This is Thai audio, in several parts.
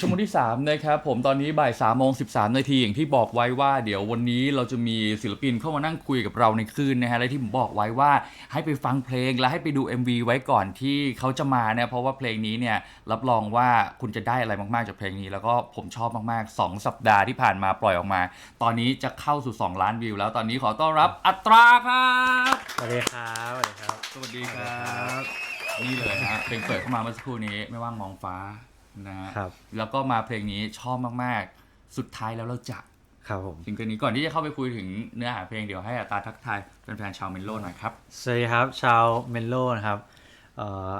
ชั่วโมงที่ 3 นะครับ ผมตอนนี้บ่าย3ามโมงสินาทีอย่างที่บอกไว้ว่าเดี๋ยววันนี้เราจะมีศิลปินเข้ามานั่งคุยกับเราในคืนนะฮะและที่ผมบอกไว้ว่าให้ไปฟังเพลงและให้ไปดู MV ไว้ก่อนที่เขาจะมาเนี่ยเพราะว่าเพลงนี้เนี่ยรับรองว่าคุณจะได้อะไรมากๆจากเพลงนี้ แล้วก็ผมชอบมากๆ 2 สัปดาห์ที่ผ่านมาปล่อยออกมา ตอนนี้จะเข้าสู่ 2 ล้านวิว แล้วตอนนี้ขอต้อนรับอัตราครับสวัสดีครับสวัสดีครับสวัสดีครับนี่เลยฮะเพลงเปิดเข้ามาเมื่อสักครู่นี้ไม่ว่างมองฟ้า นะฮะครับ แล้วก็มาเพลงนี้ชอบมากๆ สุดท้ายแล้วเราจะครับผม ถึงกันนี้ก่อนที่จะเข้าไปคุยถึงเนื้อหาเพลงเดี๋ยวให้อัตราทักทายแฟนๆชาวเมนโลหน่อยครับ สวัสดีครับชาวเมนโลนะครับเอ่อ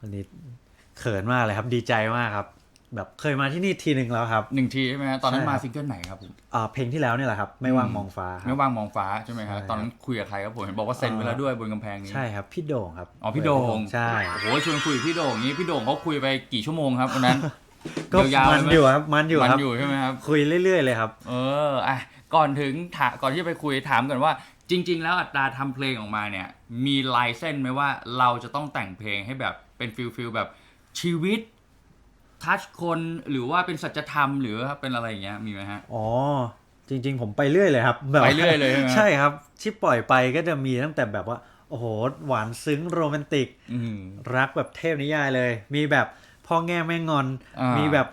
วันนี้เขินมากเลยครับดีใจมากครับ แบบเคยมาที่นี่ทีหนึ่งแล้วครับหนึ่งทีใช่ไหมฮะตอนนั้นใช่ครัมาบซิงเกิลไหนครับผมอ่าเพลงที่แล้วเนี่ยแหละครับไม่ว่างมองฟ้าคไม่รับว่างมองฟ้าใช่ไหมครับใช่ครับตอนนั้นคุยกับใครครับผมเห็นบอกว่าเซ็นไปแล้วด้วยบนกำแพงนี้ใช่ครับพี่โด่งครับอ๋อพี่โด่งใช่โอ้โหชวนคุยกับพี่โด่งนี้พี่โด่งเขาคุยไปกี่ชั่วโมงครับวันนั้นก็ยาวๆมันเลยไหมอยู่ครับมันอยู่มันครับอยู่ใช่ไหมครับคุยเรื่อย ๆ เลยครับ เอออะก่อนถึงถาก่อนที่จะไปคุยถามกันว่าจริง ๆ แล้วอัตราทำเพลงออกมาเนี่ย มีลายเส้นไหมว่าเราจะต้องแต่งเพลงให้แบบเป็นฟิลฟิลแบบชีวิต ทัชคนหรือว่าเป็นสัจธรรมหรือเป็นอะไรอย่างเงี้ยมีไหมฮะ อ๋อ จริง ๆ ผมไปเรื่อยเลยครับแบบไปเรื่อยเลยใช่ไหมใช่ครับที่ปล่อยไปก็จะมีตั้งแต่แบบว่า โอ้โห หวานซึ้งโรแมนติกอืมรักแบบเทพนิยายเลย มีแบบพ่อแง่แม่งอนอ่ามีมีแบบ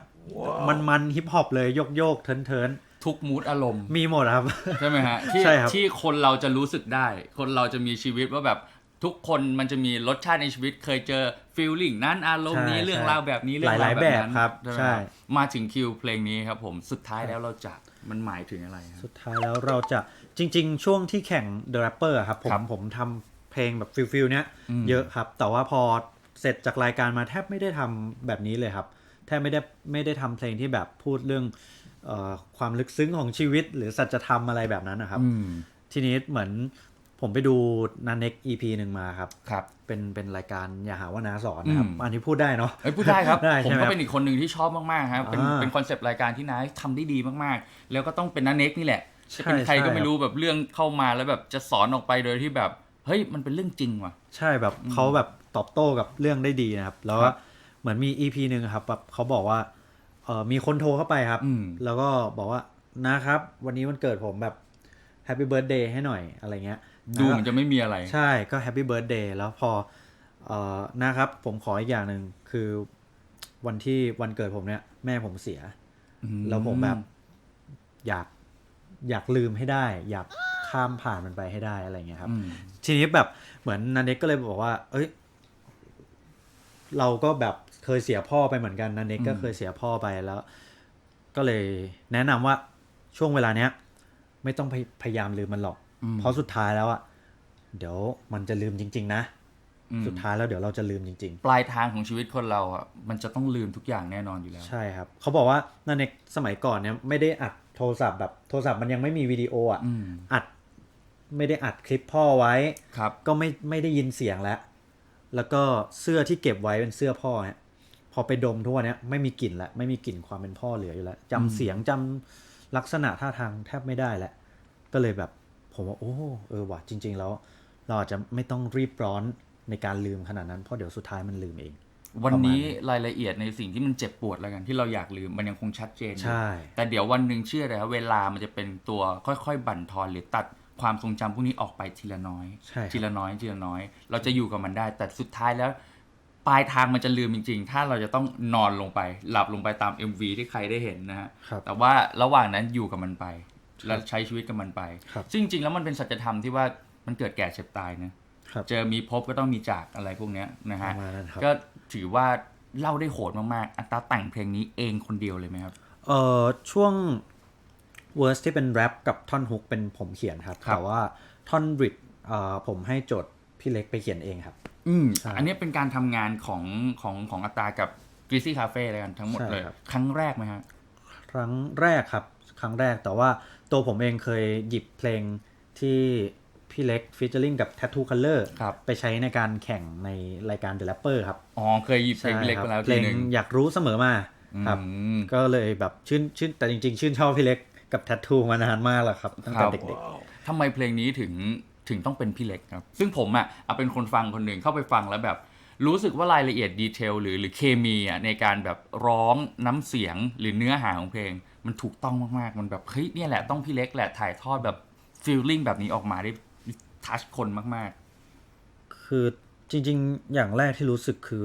มันมันฮิปฮอปเลยโยกโยกเทินเทินทุกมูดอารมณ์ๆมีหมดครับ ใช่ไหมฮะที่ใช่ครับที่คนเราจะรู้สึกได้ คนเราจะมีชีวิตว่าแบบ ทุกคนมันจะมีรสชาติในชีวิต เคยเจอฟีลลิ่งนั้นอารมณ์นี้ใช่เรื่องใช่ราวแบบนี้เรื่องหราลายวๆแบบนั้นแบบครับใช่ไหมใช่ครับมาถึงคิวเพลงนี้ครับผมสุดท้ายแล้วเราจะมันหมายถึงอะไรครับสุดท้ายแล้วเราจะจริง ๆ ช่วงที่แข่ง The Rapper อะครับผมครับผมทำเพลงแบบฟิลฟิลเนี้ยอืมเยอะครับ แต่ว่าพอเสร็จจากรายการมาแทบไม่ได้ทำแบบนี้เลยครับ แทบไม่ได้ไม่ได้ทำเพลงที่แบบพูดเรื่องเออความลึกซึ้งของชีวิต หรือสัจธรรมอะไรแบบนั้นนะครับอืมทีนี้เหมือน ผมไปดูนันเน็ก EP หนึ่งมาครับครับ เป็นเป็นรายการอย่าหาว่านาสอนนะครับอืมอันนี้พูดได้เนาะเอ้ยพูดได้ครับได้ผมใช่ไหมก็ครับเป็นอีกคนหนึ่งที่ชอบมากๆครับ เป็นอ่าเป็นคอนเซปต์รายการที่นายทำได้ดีมากๆ แล้วก็ต้องเป็นนันเน็กนี่แหละใช่จะเป็นใครใช่ก็ไม่รู้แบบเรื่องเข้ามาแล้วแบบจะสอนออกไปโดยที่แบบเฮ้ยมันเป็นเรื่องจริงว่ะ ใช่แบบเขาแบบตอบโต้กับเรื่องได้ดีนะครับ แล้วครัก็บเหมือนมี EP หนึ่งอะครับแบบเขาบอกว่าเออมีคนโทรเข้าไปครับอืมแล้วก็บอกว่านะครับ วันนี้วันเกิดผมแบบแฮปปี้เบิร์ดเดย์ให้หน่อยอะไรเงี้ย ดูเหมือนจะไม่มีอะไร ใช่ก็แฮปปี้เบิร์ดเดย์แล้วพอเออนะครับผมขออีกอย่างหนึ่งคือวันที่วันเกิดผมเนี่ย แม่ผมเสีย แล้วผมแบบอยากอยากลืมให้ได้ อยากข้ามผ่านมันไปให้ได้อะไรเงี้ยครับอืมทีนี้แบบเหมือนนันเน็กก็เลยบอกว่า เอ้ย เราก็แบบเคยเสียพ่อไปเหมือนกันนันเน็กก็อืมเคยเสียพ่อไปแล้ว ก็เลยแนะนำว่าช่วงเวลาเนี้ย ไม่ต้องพยพยายามลืมมันหรอกอืม เพราะสุดท้ายแล้วอะเดี๋ยวมันจะลืมจริง ๆ นะอืมสุดท้ายแล้วเดี๋ยวเราจะลืมจริงปลายทางของชีวิตคนเราอะมันจะต้องลืมทุกอย่างแน่นอนอยู่แล้วๆใช่ครับเขาบอกว่านันเน็กสมัยก่อนเนี่ยไม่ได้อัดโทรศัพท์แบบโทรศัพท์มันยังไม่มีวิดีโออะอืมอัดไม่ได้อัดคลิปพ่อไว้ครับ ก็ไม่ไม่ได้ยินเสียงแล้ว แล้วก็เสื้อที่เก็บไว้เป็นเสื้อพ่อเนี่ยพอไปดมทั่วเนี้ยไม่มีกลิ่นแล้วไม่มีกลิ่นความเป็นพ่อเหลืออยู่แล้วจำอืมเสียงจำลักษณะท่าทางแทบไม่ได้แล้วก็เลยแบบ ผมว่าโอ้เออว่ะจริง ๆ แล้ว เราอาจจะไม่ต้องรีบร้อนในการลืมขนาดนั้นเพราะเดี๋ยวสุดท้ายมันลืมเอง วันนี้ประมาณรายละเอียดในสิ่งที่มันเจ็บปวดแล้วกันที่เราอยากลืมมันยังคงชัดเจนอยู่ใช่ แต่เดี๋ยววันหนึ่งเชื่อเลยครับเวลามันจะเป็นตัวค่อยๆ บั่นทอนหรือตัดความทรงจำพวกนี้ออกไปทีละน้อยใช่ครับทีละน้อยทีละน้อย เราจะอยู่กับมันได้ แต่สุดท้ายแล้วปลายทางมันจะลืมจริง ๆ ถ้าเราจะต้องนอนลงไป หลับลงไปตาม MV ที่ใครได้เห็นนะฮะครับแต่ว่าระหว่างนั้นอยู่กับมันไป แล้วใช้ชีวิตกับมันไปครับซึ่งจริงๆแล้วมันเป็นสัจธรรมที่ว่ามันเกิดแก่เจ็บตายนะครับเจอมีพบก็ต้องมีจากอะไรพวกเนี้ยนะปฮะระมาณนั้นครับก็ถือว่าเล่าได้โหดมากๆ อัตราแต่งเพลงนี้เองคนเดียวเลยไหมครับ เอ่อช่วงเวอร์สที่เป็นแรปกับท่อนฮุกเป็นผมเขียนครับครับแต่ว่าท่อนบริดเอ่อผมให้โจทย์พี่เล็กไปเขียนเองครับ อืมใช่อันนี้เป็นการทำงานของของของอัตรากับกรีซี่คาเฟ่เลยกันทั้งหมดใช่เลยครับครั้งแรกไหมฮะ ครั้งแรกครับ ครั้งแรกแต่ว่า ตัวผมเองเคยหยิบเพลงที่พี่เล็กฟิชเชอร์ลิงกับ Tattoo Color ครับไปใช้ในการแข่งในรายการ The Rapper ครับ อ๋อ เคยหยิบเพลงพี่เล็กใช่ไปคแล้รัวเพลทีงหนึ่งอยากรู้เสมอมาครับอืมก็เลยแบบชื่นชื่นแต่จริง ๆ ชื่นชอบพี่เล็กกับ Tattoo มานานมากแล้วครับ ตั้งคแต่รับเด็กทำไมเพลงนี้ถึงถึงต้องเป็นพี่เล็กครับ ซึ่งผมอะเอาเป็นคนฟังคนหนึ่งเข้าไปฟังแล้วแบบรู้สึกว่ารายละเอียดดีเทลหรือหรือเคมีอะในการแบบร้องน้ำเสียงหรือเนื้อหาของเพลง มันถูกต้องมากๆ มันแบบเฮ้ยเนี่ยแหละต้องพี่เล็กแหละถ่ายทอดแบบฟีลลิ่งแบบนี้ออกมาได้ทัชคนมากคือจริง ๆ อย่างแรกที่รู้สึกคือ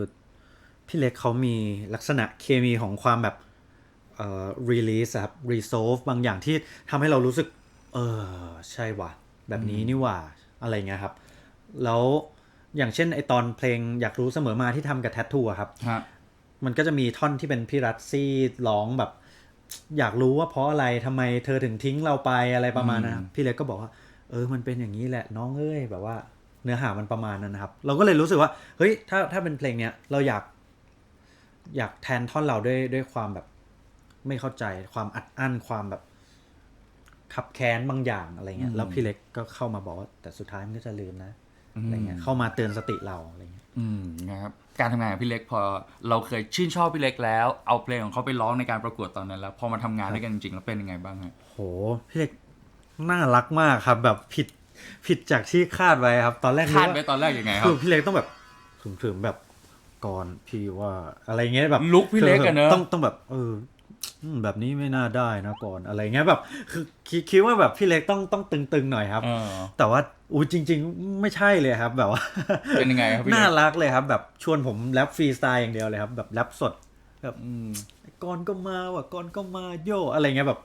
พี่เล็กเขามีลักษณะเคมีของความแบบเอ่อ release อะครับ resolve บางอย่างที่ทำให้เรารู้สึก เออ ใช่ว่ะ แบบนี้นี่หว่าอะไรเงี้ยครับ แล้วอย่างเช่นไอตอนเพลงอยากรู้เสมอมาที่ทำกับแท t ทูอะครับๆฮะมันก็จะมีท่อนที่เป็นพี่รัตซี่ร้องแบบ อยากรู้ว่าเพราะอะไรทำไมเธอถึงทิ้งเราไปอะไรประมาณนั้นครับพี่เล็กก็บอกว่า เออมันเป็นอย่างนี้แหละน้องเอ้ยแบบว่าเนื้อหามันประมาณนั้นนะครับ เราก็เลยรู้สึกว่าเฮ้ยถ้าถ้าเป็นเพลงเนี้ยเราอยาก อยากแทนท่อนเราด้วยด้วยความแบบ ไม่เข้าใจความอัดอั้นความแบบขับแค้นบางอย่างอะไรเงี้ยแล้วพี่เล็กก็เข้ามาบอกว่าแต่สุดท้ายมันก็จะลืมนะอะไรเงี้ยเข้ามาเตือนสติเราอะไรเงี้ยอืมนะครับ การทำงานกับพี่เล็กพอเราเคยชื่นชอบพี่เล็กแล้ว เอาเพลงของเขาไปร้องในการประกวดตอนนั้นแล้ว พอมาทำงานด้วยกันจริงๆแล้วเป็นยังไงบ้างฮะโหพี่เล็กน่ารักมากครับ แบบผิดผิดจากที่คาดไว้ครับ ตอนแรกนึกคาดว่าไว้ตอนแรกยังไงครัคืบอพี่เล็กต้องแบบถึงๆแบบก่อนพี่ว่าอะไรเงี้ยแบบลุคพี่เล็กอะเนอะต้องต้องแบบเอออืม แบบนี้ไม่น่าได้นะก่อนอะไรเงี้ยแบบ คือคิดคิดว่าแบบพี่เล็กต้องต้องตึงๆหน่อยครับเออแต่ว่าอู้จริง ๆ ไม่ใช่เลยครับ แบบว่าเป็นยังไงครับพี่น่าเล็กรักเลยครับ แบบชวนผมแรปฟรีสไตล์อย่างเดียวเลยครับ แบบแรปสดแบบอืมก่อนก็มาว่ะก่อนก็มาโยอะไรเงี้ยแบบแบบ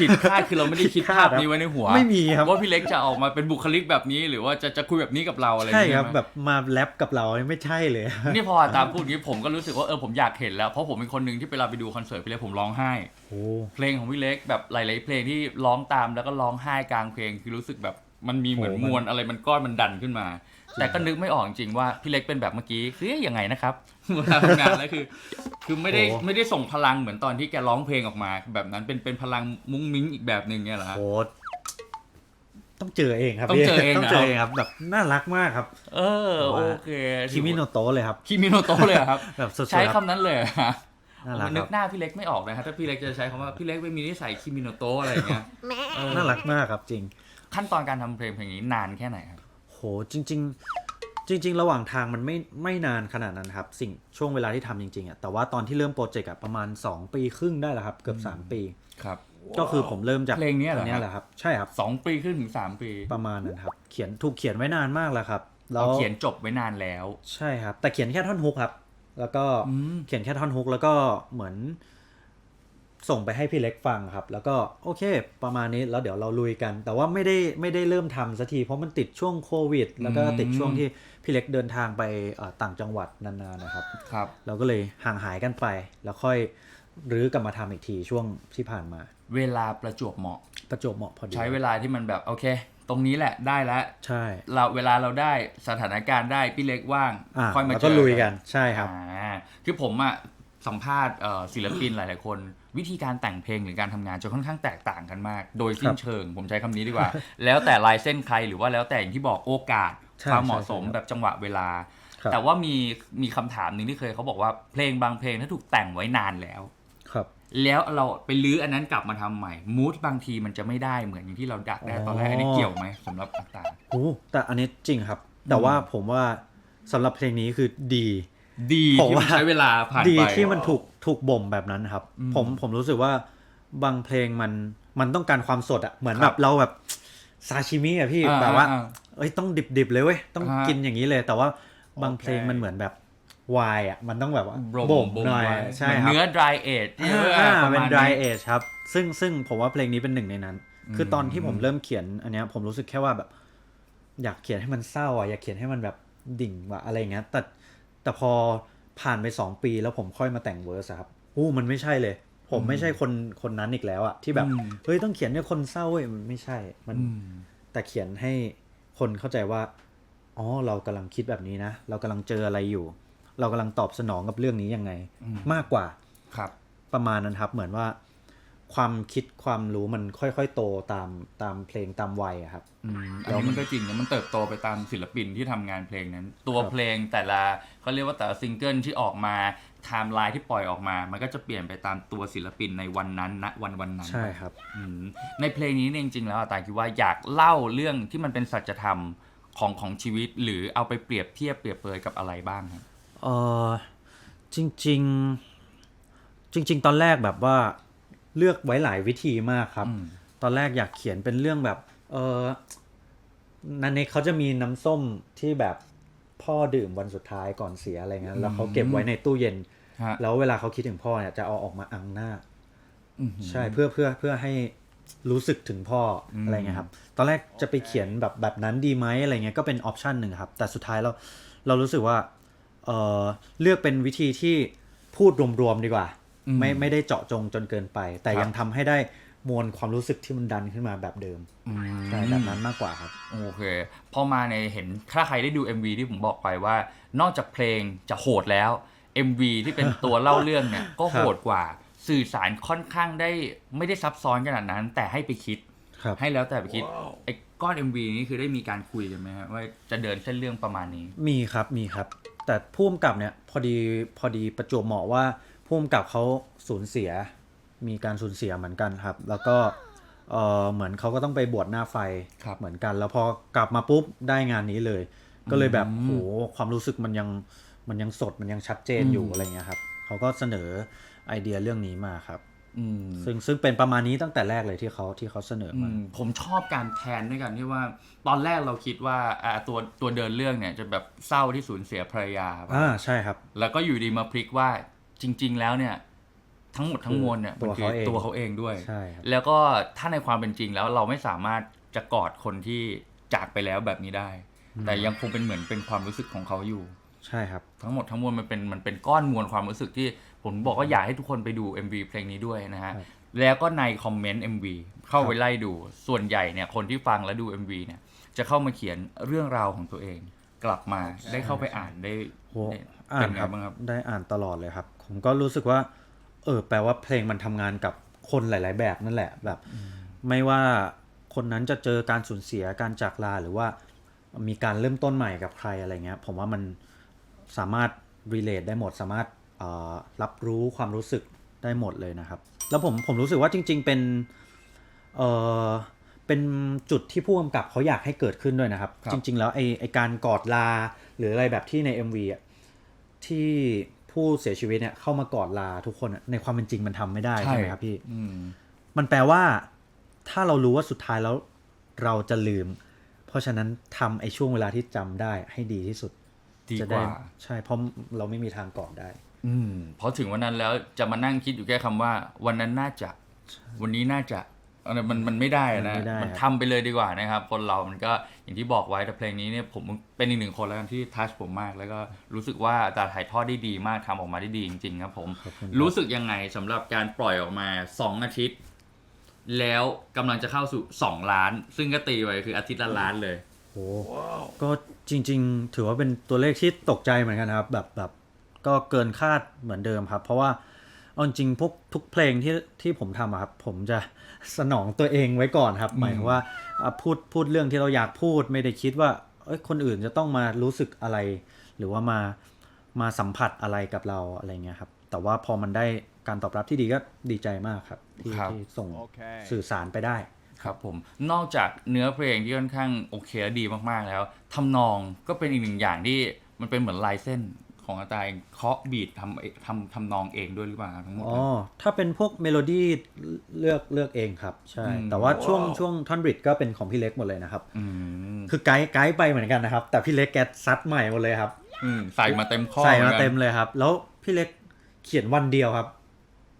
ผิดคาดคือเราไม่ได้คิดผิดคาภาดพครับนี้ไว้ในหัวไม่มีครับว่าพี่เล็กจะออกมาเป็นบุคลิกแบบนี้ หรือว่าจะจะคุยแบบนี้กับเราอะไรอย่างใช่เงี้ยครับไหมแบบมาแรปกับเราไม่ใช่เลย นี่พอตามพูดอย่างนี้ผมก็รู้สึกว่าเออผมอยากเห็นแล้วเพราะผมเป็นคนหนึ่งที่เวลาไปดูคอนเสิร์ตพี่เล็กผมร้องไห้โอ้เพลงของพี่เล็กแบบหลาย ๆ เพลงที่ร้องตามแล้วก็ร้องไห้กลางเพลงคือรู้สึกแบบ มันมีเหมือนมวลอะไรมันก้อนมันดันขึ้นมา แต่ก็นึกไม่ออกจริงๆว่าพี่เล็กเป็นแบบเมื่อกี้คือยังไงนะครับเวลาทำงานแล้วคือ คือไม่ได้ไม่ได้ส่งพลังเหมือนตอนที่แกร้องเพลงออกมา แบบนั้นเป็นเป็นพลังมุ้งมิ้งอีกแบบหนึ่งเนี่ยเหรอฮะโหต้องเจอเองครับต้องพี่เจอเองต้องนะเจอเองครับแบบน่ารักมากครับ เออโอเคคิมิโนโตะเลยครับคิมิโนโตะเลยเหรอครับแบบสุดๆใช้ครับคำนั้นเลยเหรอฮะน่ารักผมคนึรักบหน้าพี่เล็กไม่ออกนะครับถ้าพี่เล็กจะใช้คำว่าพี่เล็กไม่มีนิสัยคิมิโนโตะอะไรอย่างเงี้ยเออน่ารักมากครับจริง ขั้นตอนการทำเพลงเพลงนี้นานแค่ไหนครับ โหจริง ๆ จริง ๆ ระหว่างทางมันไม่ไม่นานขนาดนั้นครับ สิ่งช่วงเวลาที่ทำจริงๆอะแต่ว่าตอนที่เริ่มโปรเจกต์อะประมาณ 2 ปีครึ่งได้แล้วครับ เกือบ 3 ปี ครับ ก็คือผมเริ่มจากเพลงเนี้ยเหรออันเนี้ยแหละครับ ใช่ครับ สองปีขึ้นถึงสามปีประมาณนั้นครับ เขียนถูกเขียนไว้นานมากแล้วครับแล้วเราเขียนจบไว้นานแล้ว ใช่ครับ แต่เขียนแค่ท่อนฮุกครับ แล้วก็อืม เขียนแค่ท่อนฮุกแล้วก็เหมือน ส่งไปให้พี่เล็กฟังครับ แล้วก็โอเค ประมาณนี้แล้วเดี๋ยวเราลุยกัน แต่ว่าไม่ได้ไม่ได้เริ่มทำสักทีเพราะมันติดช่วงโควิด แล้วก็ติดช่วงที่พี่เล็กเดินทางไปเอ่อต่างจังหวัดนานๆนะครับ ครับ เราก็เลยห่างหายกันไป แล้วค่อยรื้อกลับมาทำอีกทีช่วงที่ผ่านมา เวลาประจวบเหมาะ ประจวบเหมาะพอดีใช้เวลาที่มันแบบโอเค ตรงนี้แหละได้แล้วใช่ เราเวลาเราได้สถานการณ์ได้พี่เล็กว่างอ่าค่อยมาแล้วเจก็อลุยกันใช่ครับอ่าคือผมอะ สัมภาษณ์เอ่อศิลปินหลาย ๆ คน วิธีการแต่งเพลงหรือการทำงานจะค่อนข้างแตกต่างกันมาก โดยสิ้ครันบเชิง ผมใช้คำนี้ดีกว่า แล้วแต่ลายเส้นใครหรือว่าแล้วแต่อย่างที่บอกโอกาสใช่ความเหมาะสมใช่ครับแบบจังหวะเวลาครับแต่ว่ามีมีคำถามหนึ่งที่เคยเขาบอกว่าเพลงบางเพลงถ้าถูกแต่งไว้นานแล้วครับ แล้วเราไปลื้ออันนั้นกลับมาทำใหม่มูดบางทีมันจะไม่ได้เหมือนอย่างที่เราดักได้ตอนแรกอันนี้เกี่ยวไหมสำหรับต่างโอ้แต่อันนี้จริงครับ แต่ว่าผมว่าสำหรับเพลงนี้คือดีๆ ดีผมที่มันว่า ใช้เวลาผ่านดีไปที่มันถูกถูกบ่มแบบนั้นครับอืมผมผมรู้สึกว่าบางเพลงมันมันต้องการความสดอะเหมือนคแบรับบเราแบบซาชิมิอะพี่อ่าแบบว่า อ่าเอ้ยต้องดิบดิบๆเลยเว้ยต้องอ่ากินอย่างนี้เลย แต่ว่าบางโอเคเพลงมันเหมือนแบบวายอะมันต้องแบบว่าบ่มบ่มบ่มหน่อยไว้ใช่เหมือนครับเนื้อ dry age อ่าเออประเป็น มาณ dry นี้ age ครับ ซึ่งซึ่งผมว่าเพลงนี้เป็นหนึ่งในนั้น คือตอนที่ผมเริ่มเขียนอันเนี้ยผมรู้สึกแค่ว่าแบบ อยากเขียนให้มันเศร้าอะอยากเขียนให้มันแบบดิ่งว่ะอะไรอย่างเงี้ยแต่ แต่พอผ่านไปสองปีแล้วผมค่อยมาแต่งเวอร์สอะครับอู้มันไม่ใช่เลย ผมไม่ใช่คนคนนั้นอีกแล้วอะที่แบบอืมเฮ้ยต้องเขียนให้คนเศร้าเว้ยมันไม่ใช่มันอืมแต่เขียนให้คนเข้าใจว่าอ๋อเรากำลังคิดแบบนี้นะ เรากำลังเจออะไรอยู่ เรากำลังตอบสนองกับเรื่องนี้ยังไงอืมมากกว่าครับ ประมาณนั้นครับเหมือนว่า ความคิดความรู้มันค่อยๆ โตตามตามเพลงตามวัยอะครับ อืมอันนี้มันก็จริงนะมันเติบโตไปตามศิลปินที่ทำงานเพลงนั้น ตัวครับเพลงแต่ละเขาเรียกว่าแต่ละซิงเกิลที่ออกมาไทม์ไลน์ที่ปล่อยออกมา มันก็จะเปลี่ยนไปตามตัวศิลปินในวันนั้นณวันวันนั้น ใช่ครับ อืมในเพลงนี้เนี่ยจริงๆแล้วอะตายคิดว่าอยากเล่าเรื่องที่มันเป็นสัจธรรมของของชีวิต หรือเอาไปเปรียบเทียบเปรียบเปรยกับอะไรบ้างครับ เออจริง ๆ จริง ๆ ตอนแรกแบบว่า เลือกไว้หลายวิธีมากครับอืมตอนแรกอยากเขียนเป็นเรื่องแบบ เออนันเนกเขาจะมีน้ำส้มที่แบบพ่อดื่มวันสุดท้ายก่อนเสียอะไรเงี้ยแล้วเขาเก็บไว้ในตู้เย็นฮะแล้วเวลาเขาคิดถึงพ่อเนี่ยจะเอาออกมาอังหน้าอืมใช่เพื่อเพื่อเพื่อให้รู้สึกถึงพ่ออมอะไรเงี้ยครับ ตอนแรกจะไปเขียนแบบแบบนั้นดีไหมอะไรเงี้ยก็เป็นออปชันหนึ่งครับ แต่สุดท้ายเราเรารู้สึกว่าเออเลือกเป็นวิธีที่พูดรวมๆดีกว่า ไม่ไม่ได้เจาะจงจนเกินไป แต่ยังทำให้ได้มวลความรู้สึกที่มันดันขึ้นมาแบบเดิมอืมใช่แบบนั้นมากกว่าครับ โอเค พอมาในเห็นถ้าใครได้ดู MV ที่ผมบอกไปว่า นอกจากเพลงจะโหดแล้ว MV ที่เป็นตัวเล่าเรื่องเนี่ย ก็โหดกว่า สื่อสารค่อนข้างได้ไม่ได้ซับซ้อนขนาดนั้น แต่ให้ไปคิดครับให้แล้วแต่ไปคิดไอ้ก้อน MV นี้คือได้มีการคุยกันไหมฮะว่าจะเดินเส้นเรื่องประมาณนี้ มีครับมีครับ แต่ผู้กำกับเนี่ยพอดีพอดีประจวบเหมาะว่า ผู้กำกับเขาสูญเสีย มีการสูญเสียเหมือนกันครับ แล้วก็เออเหมือนเขาก็ต้องไปบวชหน้าไฟครับเหมือนกัน แล้วพอกลับมาปุ๊บได้งานนี้เลย ก็เลยแบบอืมโหความรู้สึกมันยังมันยังสดมันยังชัดเจนอยู่อืมอะไรเงี้ยครับเขาก็เสนอไอเดียเรื่องนี้มาครับอืมซึ่งซึ่งเป็นประมาณนี้ตั้งแต่แรกเลยที่เขาที่เขาเสนออืมามผมชอบการแทนด้วยกันที่ว่า ตอนแรกเราคิดว่าอ่าตัวตัวเดินเรื่องเนี่ยจะแบบเศร้าที่สูญเสียภรรยาป่ะอ่าใช่ครับ แล้วก็อยู่ดีมาพลิกว่า จริง ๆ แล้วเนี่ย ทั้งหมดทั้งมวลเนี่ยตัมันวคืเขาอเองตัวเขาเองด้วยใช่ครับแล้วก็ถ้าในความเป็นจริงแล้วเราไม่สามารถจะกอดคนที่จากไปแล้วแบบนี้ได้ แต่ยังคงเป็นเหมือนเป็นความรู้สึกของเขาอยู่ ใช่ครับ ทั้งหมดทั้งมวลมันเป็นมันเป็นก้อนมวลความรู้สึกที่ผมบอกว่าอยากให้ทุกคนไปดู MV เพลงนี้ด้วยนะฮะครับแล้วก็ในคอมเมนต์ MV เข้าไปไล่ดู ส่วนใหญ่เนี่ยคนที่ฟังและดู MV เนี่ยจะเข้ามาเขียนเรื่องราวของตัวเอง กลับมาได้เข้าไปอ่านได้โหได้อ่าเป็นนไงครับบ้างครับได้อ่านตลอดเลยครับ ผมก็รู้สึกว่า เออ แปลว่าเพลงมันทำงานกับคนหลาย ๆ แบบนั่นแหละแบบ ไม่ว่าคนนั้นจะเจอการสูญเสียการจากลาหรือว่ามีการเริ่มต้นใหม่กับใครอะไรเงี้ย ผมว่ามันสามารถ relate ได้หมด สามารถเอ่อรับรู้ความรู้สึกได้หมดเลยนะครับ แล้วผมผมรู้สึกว่าจริง ๆ เป็นเออเป็นจุดที่ผู้กำกับเขาอยากให้เกิดขึ้นด้วยนะครับครับจริง ๆ แล้วไอไอการกอดลาหรืออะไรแบบที่ใน MV อะที่ ผู้เสียชีวิตเนี่ยเข้ามากอดลาทุกคนอะในความเป็นจริงมันทำไม่ได้ใช่ไหมครับพี่อืมมันแปลว่า ถ้าเรารู้ว่าสุดท้ายแล้วเราจะลืม เพราะฉะนั้นทำไอช่วงเวลาที่จำได้ให้ดีที่สุดดีจะกได้ว่าใช่เพราะเราไม่มีทางกอดได้ อืมพอถึงวันนั้นแล้วจะมานั่งคิดอยู่แค่คำว่า วันนั้นน่าจะ วันนี้น่าจะอะไร มันมันไม่ได้อะมันนะไม่ได้มันครับทำไปเลยดีกว่านะครับ คนเรามันก็อย่างที่บอกไว้แต่เพลงนี้เนี่ยผมเป็นอีกหนึ่งคนแล้วกันที่ทัชผมมาก แล้วก็รู้สึกว่าตาถ่ายทอดได้ดีมากทำออกมาได้ดีจริง ๆ ครับผมขอบคุณรู้สึกยังไงสำหรับการปล่อยออกมาสองอาทิตย์ แล้วกำลังจะเข้าสู่สองล้าน ซึ่งก็ตีไว้คืออาทิตย์ละล้านเลย โอ้ก็จริง ๆ ถือว่าเป็นตัวเลขที่ตกใจเหมือนกันครับ แบบแบบก็เกินคาดเหมือนเดิมครับ เพราะว่า เอาจริงๆพวกทุกเพลงที่ที่ผมทำอะครับผมจะสนองตัวเองไว้ก่อนครับ หมายถึงว่าอะพูดพูดเรื่องที่เราอยากพูดไม่ได้คิดว่าเอ้ยคนอื่นจะต้องมารู้สึกอะไร หรือว่ามามาสัมผัสอะไรกับเราอะไรเงี้ยครับ แต่ว่าพอมันได้การตอบรับที่ดีก็ดีใจมากครับ ที่ครับที่ส่งโอเคสื่อสารไปได้ครับผมนอกจากเนื้อเพลงที่ค่อนข้างโอเคและดีมากๆแล้วทำนองก็เป็นอีกหนึ่งอย่างที่มันเป็นเหมือนลายเส้น ของอาตายเคาะบีททำเองทำทำนองเองด้วยหรือเปล่าทั้งหมดอ๋อถ้าเป็นพวกเมโลดี้เลือกเลือกเองครับ ใช่อืมแต่ว่าช่วงช่วงท่อนบริดก็เป็นของพี่เล็กหมดเลยนะครับอืมคือไกด์ไกด์ไปเหมือนกันนะครับ แต่พี่เล็กแกซัดใหม่หมดเลยครับอืมใส่มาเต็มข้อใส่หมาอนกันเต็มเลยครับ แล้วพี่เล็กเขียนวันเดียวครับ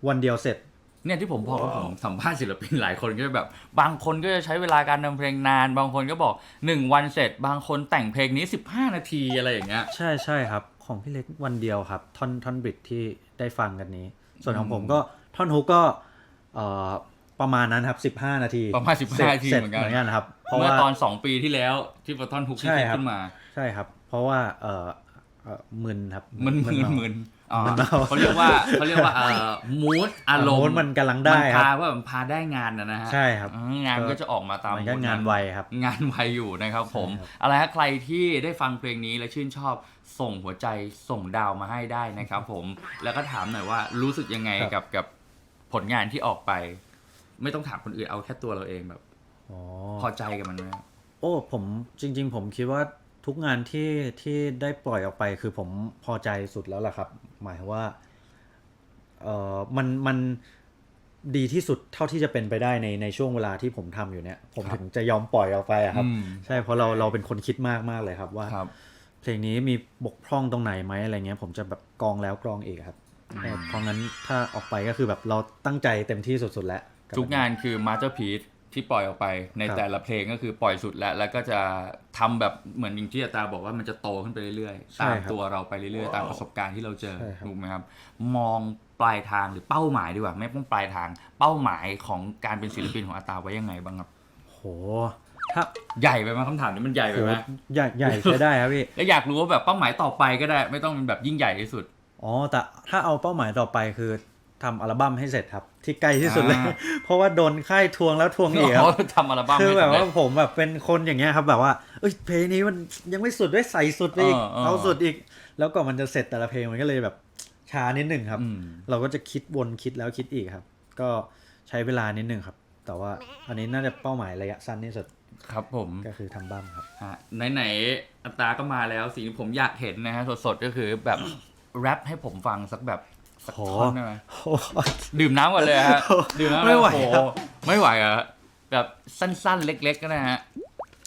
วันเดียวเสร็จเนี่ยที่ผมบอกว่าผมสัมภาษณ์ศิลปินหลายคนก็จะแบบ บางคนก็จะใช้เวลาการทำเพลงนาน บางคนก็บอกหนึ่งวันเสร็จ บางคนแต่งเพลงนี้ 15 นาทีอะไรอย่างเงี้ยใช่ใช่ครับ ของพี่เล็กวันเดียวครับ ท่อนท่อนบริดที่ได้ฟังกันนี้ ส่วนของอืมผมก็ท่อนฮุกก็เอ่อประมาณนั้นครับ 15 นาที ประมาณ 15เสจนาทีสร็จเหมือนกันเหมือนกันครับ เพราะเมื่อว่าตอน 2 ปีที่แล้วที่ปะท่อนฮุกที่ใช่คิดครับขึ้นมา ใช่ครับ เพราะว่าเออเออมึนครับมึนมึนเามึน อ๋อมึนเมาเขาเรียกว่าเขาเรียกว่าเอ่อมูดอารม mood ณ์มันกำลังได้มันครับพาว่ามันพาได้งานนะนะฮะใช่ครับ อืมงานก็จะออกมาตามมันก็ mood งานไวครับ งานไวอยู่นะครับผมใช่ครับอะไรฮะใครที่ได้ฟังเพลงนี้และชื่นชอบส่งหัวใจส่งดาวมาให้ได้นะครับผมแล้วก็ถามหน่อยว่ารู้สึกยังไงกับกับผลงานที่ออกไป ไม่ต้องถามคนอื่นเอาแค่ตัวเราเองแบบ อ๋อ พอใจกับมันไหมโอ้ผมจริง ๆ ผมคิดว่าทุกงานที่ที่ได้ปล่อยออกไปคือผมพอใจสุดแล้วล่ะครับ หมายว่าเออมันมันดีที่สุดเท่าที่จะเป็นไปได้ในในช่วงเวลาที่ผมทำอยู่เนี่ย ผมครับถึงจะยอมปล่อยออกไปอะครับอืมใช่เพราะเราเราเป็นคนคิดมากมากเลยครับว่าครับเพลงนี้มีบกพร่องตรงไหนไหมอะไรเงี้ย ผมจะแบบกรองแล้วกรองอีกครับเพราะงั้นถ้าออกไปก็คือแบบเราตั้งใจเต็มที่สุดๆแล้วบทุกงานคือมาสเตอร์พี e ที่ปล่อยออกไปในครับแต่ละเพลงก็คือปล่อยสุดแล้ว แล้วก็จะทำแบบเหมือนอย่างที่อาตาบอกว่ามันจะโตขึ้นไปเรื่อยๆใช่ตามครับตัวเราไปเรื่อยๆ ตามประสบการณ์ที่เราเจอใช่ครับถูกไหมครับ มองปลายทางหรือเป้าหมายดีกว่า ไม่ต้องปลายทาง เป้าหมายของการเป็นศิลปินของอาตาไว้ยังไงบ้างครับโหถ้าใหญ่ไปไหมคำถามนี้มันใหญ่ไปโหไหมใหญ่ใหญ่ใช้ได้ครับพี่แล้วอยากรู้ว่าแบบเป้าหมายต่อไปก็ได้ ไม่ต้องเป็นแบบยิ่งใหญ่ที่สุดอ๋อแต่ถ้าเอาเป้าหมายต่อไปคือ ทำอัลบั้มให้เสร็จครับ ที่ใกล้ที่สุดเลยอ่าเพราะว่าโดนค่ายทวงแล้วทวงอีกคอ๋รัอบทำอัลบั้มคือให้แบบสำเร็ว่าจผมแบบเป็นคนอย่างเงี้ยครับแบบว่าเอ้ยเพลงนี้มันยังไม่สุดด้วยใส่สุดไปอีกเออเออเอาสุดอีก แล้วก็มันจะเสร็จแต่ละเพลงมันก็เลยแบบช้านิดหนึ่งครับอืมเราก็จะคิดวนคิดแล้วคิดอีกครับ ก็ใช้เวลานิดหนึ่งครับ แต่ว่าอันนี้น่าจะเป้าหมายระยะสั้นที่สุดครับผมก็คือทำบั้มครับฮะไหนๆอัตราก็มาแล้วสิ่งที่ผมอยากเห็นนะฮะสดๆก็คือแบบแรปให้ผมฟังสักแบบ สักโหท่อนได้ไหมโอ้ยดื่มน้ำก่อนเลยฮะดื่มน้ำไม่ไหวโอ้โครับไม่ไหวอะแบบสั้นๆ เล็กๆก็ได้ฮะ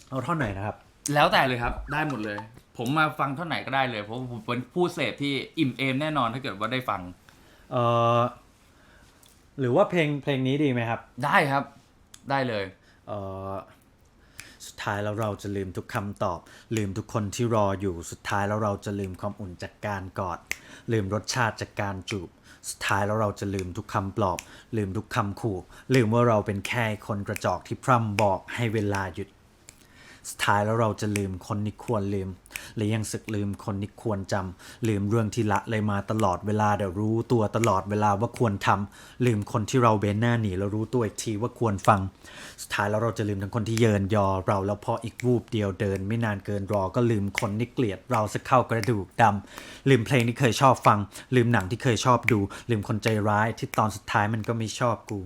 เอาท่อนไหนนะครับ แล้วแต่เลยครับได้หมดเลย ผมมาฟังเท่าไหนก็ได้เลยเพราะผมเป็นผู้เสพที่อิ่มเอมแน่นอนถ้าเกิดว่าได้ฟัง เออหรือว่าเพลงเพลงนี้ดีไหมครับ ได้ครับ ได้เลย เออสุด ท้ายแล้วเราจะลืมทุกคำตอบ ลืมทุกคนที่รออยู่สุดท้ายแล้วเราจะลืมความอุ่นจากการกอด ลืมรสชาติจากการจูบ สุดท้ายแล้วเราจะลืมทุกคำปลอบ ลืมทุกคำขู่ ลืมว่าเราเป็นแค่คนกระจอกที่พร่ำบอกให้เวลาหยุด สุดท้ายแล้วเราจะลืมคนที่ควรลืม และยังสึกลืมคนที่ควรจำลืมเรื่องที่ละเลยมาตลอดเวลาเดี๋ยวรู้ตัวตลอดเวลาว่าควรทำลืมคนที่เราเบนหน้าหนีแล้วรู้ตัวอีกทีว่าควรฟัง สุดท้ายแล้วเราจะลืมทั้งคนที่เยินยอเราแล้วพออีกวูบเดียวเดิน ไม่นานเกินรอก็ลืมคนที่เกลียดเราสักเข้ากระดูกดำลืมเพลงที่เคยชอบฟัง ลืมหนังที่เคยชอบดู ลืมคนใจร้ายที่ตอนสุดท้ายมันก็ไม่ชอบกู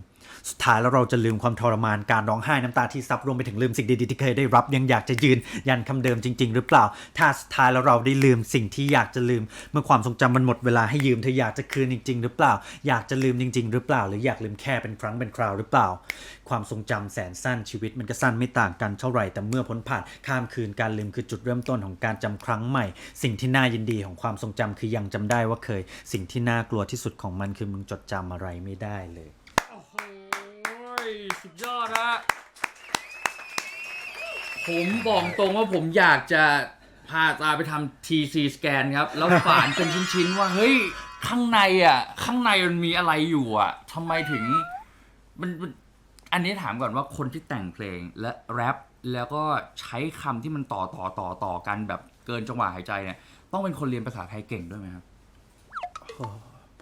สุดท้ายแล้วเราจะลืมความทรมานการร้องไห้น้ำตาที่ซับรวมไปถึงลืมสิ่งดีๆที่เคยได้รับยังอยากจะยืนยันคำเดิมจริง ๆ หรือเปล่า ถ้าสุดท้ายแล้วเราได้ลืมสิ่งที่อยากจะลืม เมื่อความทรงจำมันหมดเวลาให้ยืมเธออยากจะคืนจริง ๆ หรือเปล่า อยากจะลืมจริง ๆ หรือเปล่า หรืออยากลืมแค่เป็นครั้งเป็นคราวหรือเปล่า ความทรงจำแสนสั้นชีวิตมันก็สั้นไม่ต่างกันเท่าไหร่แต่เมื่อพ้นผ่านข้ามคืนการลืมคือจุดเริ่มต้นของการจำครั้งใหม่ สิ่งที่น่ายินดีของความทรงจำคือยังจำได้ว่าเคย สิ่งที่น่ากลัวที่สุดของมันคือมึงจดจำอะไรไม่ได้เลย สุดยอดฮะผมบอกตรงว่าผมอยากจะพาตาไปทำ TC สแกนครับ แล้วฝานเป็นชิ้นๆว่า เฮ้ย ข้างในอะ ข้างในมันมีอะไรอยู่อะทำไมถึงมันมัน อันนี้ถามก่อนว่าคนที่แต่งเพลงและแรปแล้วก็ใช้คำที่มันต่อต่อต่อต่อกันแบบเกินจังหวะหายใจเนี่ยต้องเป็นคนเรียนภาษาไทยเก่งด้วยไหมครับ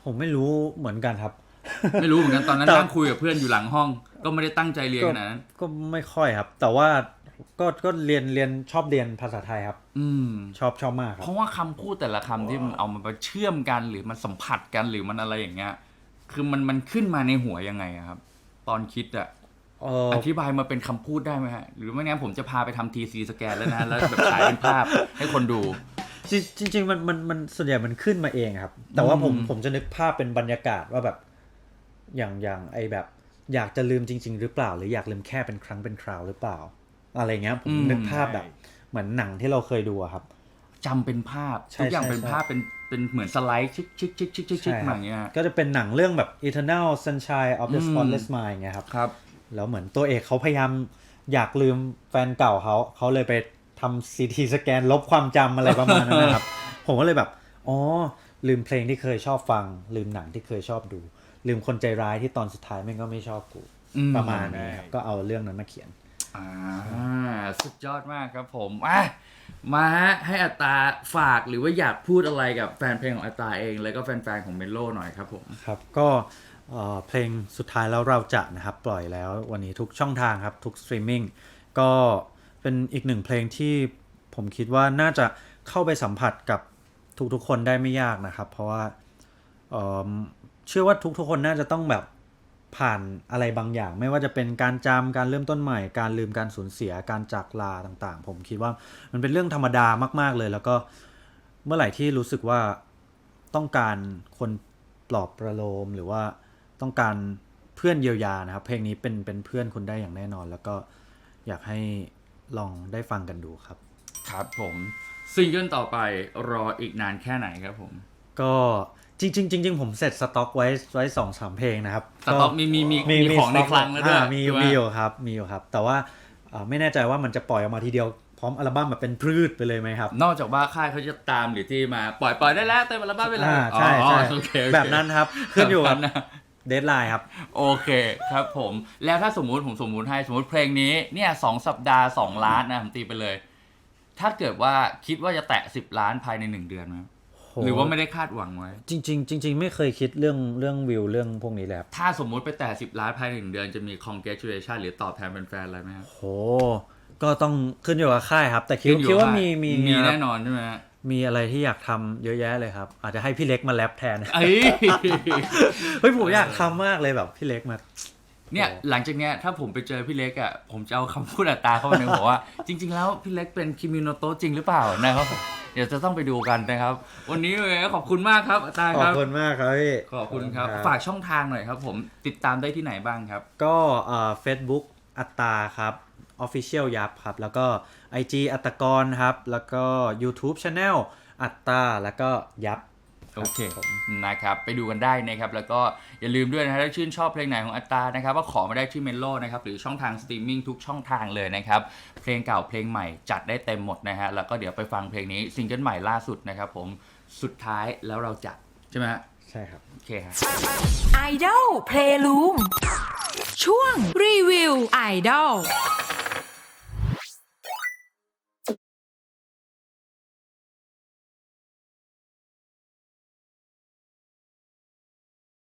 ผมไม่รู้เหมือนกันครับ ไม่รู้เหมือนกันตอนนั้นแต่นั่งคุยกับเพื่อนอยู่หลังห้อง ก็ไม่ได้ตั้งใจเรียนขนาดนั้น ก็ไม่ค่อยครับ แต่ว่าก็ก็เรียนเรียนชอบเรียนภาษาไทยครับ อืมชอบชอบมากคเพรับราะว่าคำพูดแต่ละคำที่มันเอามาไปเชื่อมกันหรือมันสัมผัสกันหรือมันอะไรอย่างเงี้ย คือมันมันขึ้นมาในหัวยังไงอะครับ ตอนคิดอะเอออธิบายมาเป็นคำพูดได้ไหมฮะหรือไม่งั้นผมจะพาไปทำทีซีสแกนแล้วนะแล้วแบบฉายเป็นภาพให้คนดู จริงจริงๆมันมันมันส่วนใหญ่มันขึ้นมาเองครับ แต่ว่าผมอืมผมจะนึกภาพเป็นบรรยากาศว่าแบบ อย่างอย่างไอแบบ อยากจะลืมจริง ๆ หรือเปล่า หรืออยากลืมแค่เป็นครั้งเป็นคราวหรือเปล่า อะไรเงี้ยผมนึกภาพแบบเหมือนหนังที่เราเคยดูอะครับ จำเป็นภาพใช่ทุกอย่างใช่เป็นใช่ ภาพเป็นเป็นเหมือนสไลด์ชิกชิกชิกชิกชิกชิกใช่คมารับอย่างเงี้ยก็จะเป็นหนังเรื่องแบบ Eternal Sunshine of the อืม Spotless Mind เงี้ยครับ ครับ แล้วเหมือนตัวเอกเขาพยายามอยากลืมแฟนเก่าเขาเขาเลยไปทำซีทีสแกนลบความจำอะไรประมาณนั้นนะครับ ผมก็เลยแบบ อ๋อ ลืมเพลงที่เคยชอบฟัง ลืมหนังที่เคยชอบดู ลืมคนใจร้ายที่ตอนสุดท้ายแม่งก็ไม่ชอบกูอืมประมาณนี้ครับก็เอาเรื่องนั้นมาเขียนอ่าสุดยอดมากครับผมอะมาฮะให้อัตราฝากหรือว่าอยากพูดอะไรกับแฟนเพลงของอัตราเอง แล้วก็แฟนๆของเมโลหน่อยครับผมครับก็เอ่อเพลงสุดท้ายแล้วเราจะนะครับปล่อยแล้ววันนี้ทุกช่องทางครับทุกสตรีมมิ่งก็เป็นอีกหนึ่งเพลงที่ผมคิดว่าน่าจะเข้าไปสัมผัสกับ ทุกๆคนได้ไม่ยากนะครับ เพราะว่าเเชื่อว่าทุกๆคนน่าจะต้องแบบผ่านอะไรบางอย่าง ไม่ว่าจะเป็นการจำการเริ่มต้นใหม่ การลืมการสูญเสียการจากลาต่างๆ ผมคิดว่ามันเป็นเรื่องธรรมดามาก ๆเลย แล้วก็เมื่อไหร่ที่รู้สึกว่าต้องการคนปลอบประโลมหรือว่าต้องการเพื่อนเยียวยานะครับ เพลงนี้เป็นเป็นเพื่อนคุณได้อย่างแน่นอน แล้วก็อยากให้ลองได้ฟังกันดูครับ ครับผม ซิงเกิลต่อไปรออีกนานแค่ไหนครับผม ก็จริงๆจริงๆผมเสร็จสต็อกไว้ไว้สองสามเพลงนะครับสต็อกมีมีมีมีของในคลังแล้วด้วยอ่ามีใช่ไหมีอยู่ครับมีอยู่ครับ แต่ว่าอ่าไม่แน่ใจว่ามันจะปล่อยออกมาทีเดียวพร้อมอัลบั้มแบบเป็นพืชไปเลยไหมครับ นอกจากว่าค่ายเขาจะตามหรือที่มาปล่อยปล่อยได้แล้วเต็มอัลบั้มไปแล้วอ่าใช่อ๋อใช่โอเคโอเคแบบนั้นครับขึ้นอยู่กับแบบนะเดทไลน์ครับ โอเคครับผมแล้วถ้าสมมุติผมสมมุติให้สมมติเพลงนี้เนี่ยสองสัปดาห์สองล้านนะผมตีไปเลย ถ้าเกิดว่าคิดว่าจะแตะสิบล้านภายในหนึ่งเดือนไหมหรือว่าไม่ได้คาดหวังไว้ จริง ๆ จริง ๆ ไม่เคยคิดเรื่องเรื่องวิวเรื่องพวกนี้เลยครับถ้าสมมุติไปแตะสิบล้านภายในหนึ่งเดือนจะมี congratulation หรือตอบแทนแฟนๆอะไรไหมครับโหก็ต้องขึ้นอยู่กับค่ายครับ แต่คิดขึ้นอยู่คิดว่าบมีมีมีครับแน่นอนใช่ไหมฮะมีอะไรที่อยากทำเยอะแยะเลยครับ อาจจะให้พี่เล็กมาแรปแทนเอ้ยเฮ้ยผมอยากทำมากเลยแบบพี่เล็กมา เนี่ยหลังจากเนี้ยถ้าผมไปเจอพี่เล็กอะผมจะเอาคำพูดอัตราเข้ามาในหัวว่า จริง ๆ แล้วพี่เล็กเป็นคิมิโนโตะจริงหรือเปล่านะครับเดี๋ยวจะต้องไปดูกันนะครับ วันนี้เลยขอบคุณมากครับอัตราขคอบรับคุณมากครับพี่ขอบคุณครับขอบฝากช่องทางหน่อยครับ ผมติดตามได้ที่ไหนบ้างครับ ก็เฟซบุ๊กอัตตาครับ Official ยับครับ แล้วก็ IG อัตกรครับ แล้วก็ YouTube Channel อัตตาแล้วก็ยับ โอเคผมนะครับไปดูกันได้นะครับ แล้วก็อย่าลืมด้วยนะครับถ้าชื่นชอบเพลงไหนของอัตตรานะครับว่าขอมาได้ที่เมโลนะครับหรือช่องทางสตรีมมิ่งทุกช่องทางเลยนะครับ เพลงเก่าเพลงใหม่จัดได้เต็มหมดนะฮะแล้วก็เดี๋ยวไปฟังเพลงนี้ซิงเกิลใหม่ล่าสุดนะครับผมสุดท้ายแล้วเราจะใช่ไหมฮะใช่ครับ โอเคฮะ ไอดอลเพลย์รูมช่วงรีวิวไอดอล